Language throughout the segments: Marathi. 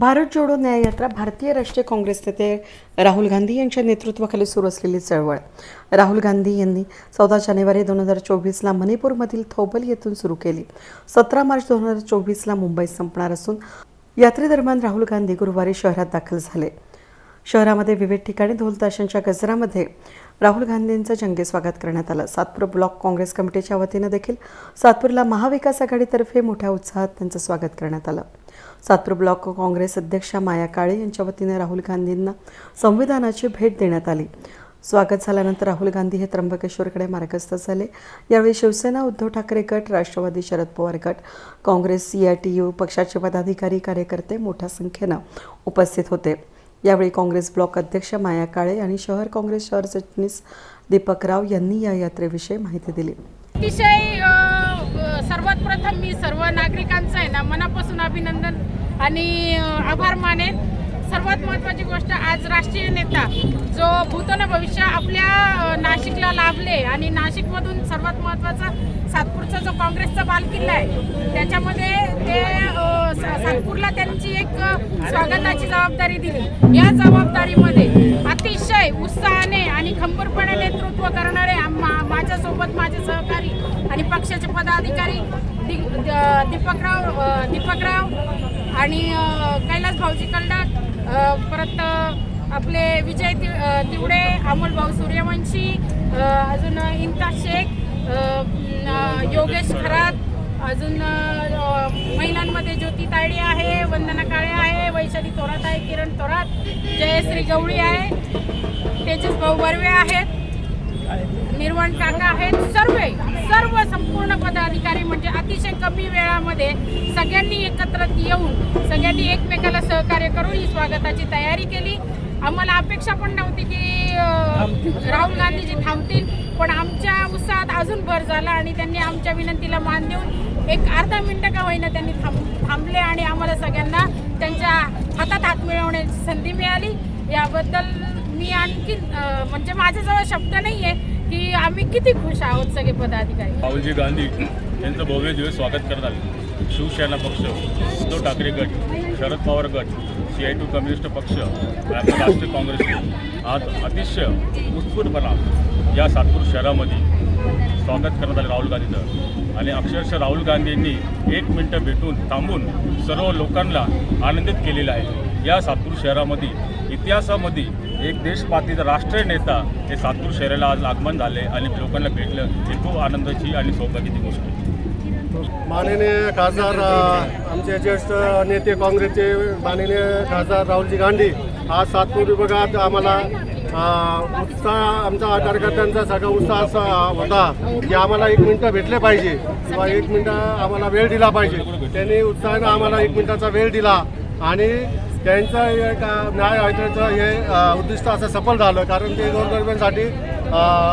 भारत जोडो न्याय यात्रा भारतीय राष्ट्रीय काँग्रेस नेते राहुल गांधी यांच्या नेतृत्वाखाली सुरू असलेली चळवळ. राहुल गांधी यांनी चौदा जानेवारी दोन हजार चोवीसला मणिपूरमधील थौबल येथून सुरू केली. सतरा मार्च दोन हजार चोवीसला मुंबईत संपणार असून यात्रेदरम्यान राहुल गांधी गुरुवारी शहरात दाखल झाले. शहरामध्ये विविध ठिकाणी ढोलताशांच्या गजरामध्ये राहुल गांधींचं जंगी स्वागत करण्यात आलं. सातपूर ब्लॉक काँग्रेस कमिटीच्या वतीनं देखील सातपूरला महाविकास आघाडीतर्फे मोठ्या उत्साहात त्यांचं स्वागत करण्यात आलं. सातपूर ब्लॉक काँग्रेस अध्यक्षा माया काळे यांच्या वतीने राहुल गांधींना संविधानाची भेट देण्यात आली. स्वागत झाल्यानंतर राहुल गांधी हे त्र्यंबकेश्वरकडे मार्गस्थ झाले. यावेळी शिवसेना उद्धव ठाकरे गट राष्ट्रवादी शरद पवार गट काँग्रेस सीआयटीयू पक्षाचे पदाधिकारी कार्यकर्ते मोठ्या संख्येनं उपस्थित होते. यावेळी काँग्रेस ब्लॉक अध्यक्ष माया काळे आणि शहर काँग्रेस शहर सरचिटणीस दीपक राव यांनी या यात्रेविषयी माहिती दिली. अतिशय सर्वात प्रथम मी सर्व नागरिकांचं आहे ना मनापासून अभिनंदन आणि आभार मानेन. सर्वात महत्त्वाची गोष्ट आज राष्ट्रीय नेता जो भूतन भविष्य आपल्या नाशिकला लाभले आणि नाशिकमधून सर्वात महत्त्वाचा सातपूरचा जो काँग्रेसचा बालकिल्ला आहे त्याच्यामध्ये ते नागपूरला त्यांची एक स्वागताची जबाबदारी दिली. या जबाबदारीमध्ये अतिशय उत्साहाने आणि खंबीरपणे नेतृत्व करणारे मा- माझ्यासोबत माझे सहकारी आणि पक्षाचे पदाधिकारी दीपकराव दीपकराव आणि कैलास भाऊजी कल्डाक परत आपले विजय ति- तिवडे अमोल भाऊ सूर्यवंशी अजून इंता शेख योगेश खरात अजून महिलांमध्ये ज्योती तायडे आहे वंदना काळे आहे वैशाली थोरात आहे किरण थोरात जयश्री गवळी आहे. तेजस भाऊ बर्वे आहेत निर्वाण काका आहेत. सर्व सर्व संपूर्ण पदाधिकारी म्हणजे अतिशय कमी वेळामध्ये सगळ्यांनी एकत्र येऊन सगळ्यांनी एकमेकाला सहकार्य करून ही स्वागताची तयारी केली. आम्हाला अपेक्षा पण नव्हती की राहुल गांधीजी थांबतील पण आमच्या उत्साहात अजून भर झाला आणि त्यांनी आमच्या विनंतीला मान देऊन एक अर्धा मिनटं का होईना त्यांनी थांब थांबले आणि आम्हाला सगळ्यांना त्यांच्या हातात हात मिळवण्याची संधी मिळाली. याबद्दल मी आणखी म्हणजे माझ्याजवळ शब्द नाही आहे की आम्ही किती खुश आहोत सगळे पदाधिकारी. राहुलजी गांधी यांचं भव्य दिवस स्वागत करणार शिवसेना पक्ष उद्धव ठाकरे गट शरद पवार गट सी आय टू कम्युनिस्ट पक्ष राष्ट्रीय काँग्रेस. आज अतिशय उत्स्फूर्तपणा या सातपूर शहरामध्ये स्वागत करण्यात आलं राहुल गांधीचं. आणि अक्षरशः राहुल गांधींनी एक मिनटं भेटून थांबून सर्व लोकांना आनंदित केलेलं आहे. या सातूर शहरामध्ये इतिहासामध्ये एक देशपातीचा राष्ट्रीय नेता हे सातूर शहराला आज आगमन झाले आणि लोकांना भेटलं हे खूप आनंदाची आणि सौभाग्याची गोष्ट आहे. माननीय खासदार आमचे ज्येष्ठ नेते काँग्रेसचे माननीय खासदार राहुलजी गांधी आज सातपूर विभागात आम्हाला उत्साह आमचा कार्यकर्त्यांचा सगळा उत्साह असा होता की आम्हाला एक मिनटं भेटले पाहिजे किंवा एक मिनटं आम्हाला वेळ दिला पाहिजे. त्यांनी उत्साहानं आम्हाला एक मिनटाचा वेळ दिला आणि त्यांचं एक अ, न्याय यात्रेचं हे उद्दिष्ट असं सफल झालं. कारण ते गोरगरिबांसाठी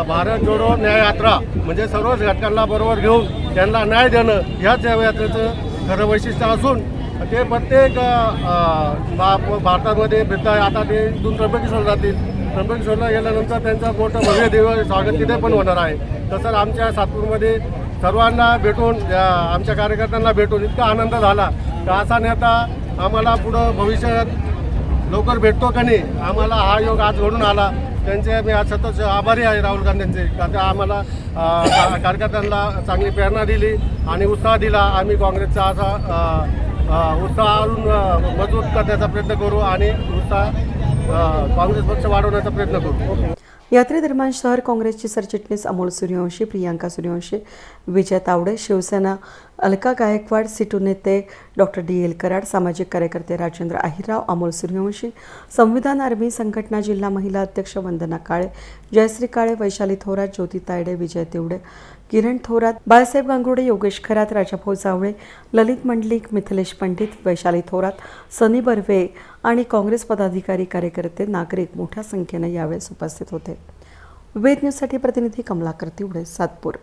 भारत जोडो न्याय यात्रा म्हणजे सर्वच घटकांना बरोबर घेऊन त्यांना न्याय देणं ह्याच या यात्रेचं खरं वैशिष्ट्य असून ते प्रत्येक भा- भारतामध्ये फिरत आहे आता ते इथून त्र्यंबकेश्वर जातील. त्र्यंबकेश्वरला गेल्यानंतर त्यांचं मोठं भव्य देव स्वागत तिथे पण होणार आहे. तसंच आमच्या सातपूरमध्ये सर्वांना भेटून आमच्या कार्यकर्त्यांना भेटून इतका आनंद झाला. तर असा नेता आम्हाला पुढं भविष्यात लवकर भेटतो का नाही आम्हाला हा योग आज घडून आला. त्यांचे मी आज सतत आभारी आहे राहुल गांधींचे. का आम्हाला कार्यकर्त्यांना चांगली प्रेरणा दिली आणि उत्साह दिला. आम्ही काँग्रेसचा असा अ, मजबूत करण्याचा प्रयत्न करू आणि उत्साह काँग्रेस पक्ष वाढवण्याचा प्रयत्न करू. यात्रेदरम्यान शहर काँग्रेसचे सरचिटणीस अमोल सूर्यवंशी प्रियांका सूर्यवंशी विजय तावडे शिवसेना अलका गायकवाड सिटू नेते डॉक्टर डी एल कराड सामाजिक कार्यकर्ते राजेंद्र आहिरराव अमोल सूर्यवंशी संविधान आर्मी संघटना जिल्हा महिला अध्यक्ष वंदना काळे जयश्री काळे वैशाली थोरात ज्योती तायडे विजय तेवडे किरण थोरात बाळासाहेब गांगुडे योगेश खरात राजाभाऊ जावळे ललित मंडलिक मिथिलेश पंडित वैशाली थोरात सनी बर्वे आणि काँग्रेस पदाधिकारी कार्यकर्ते नागरिक मोठ्या संख्येनं यावेळेस उपस्थित होते. वेद न्यूजसाठी प्रतिनिधी कमलाकर तिवडे सातपूर.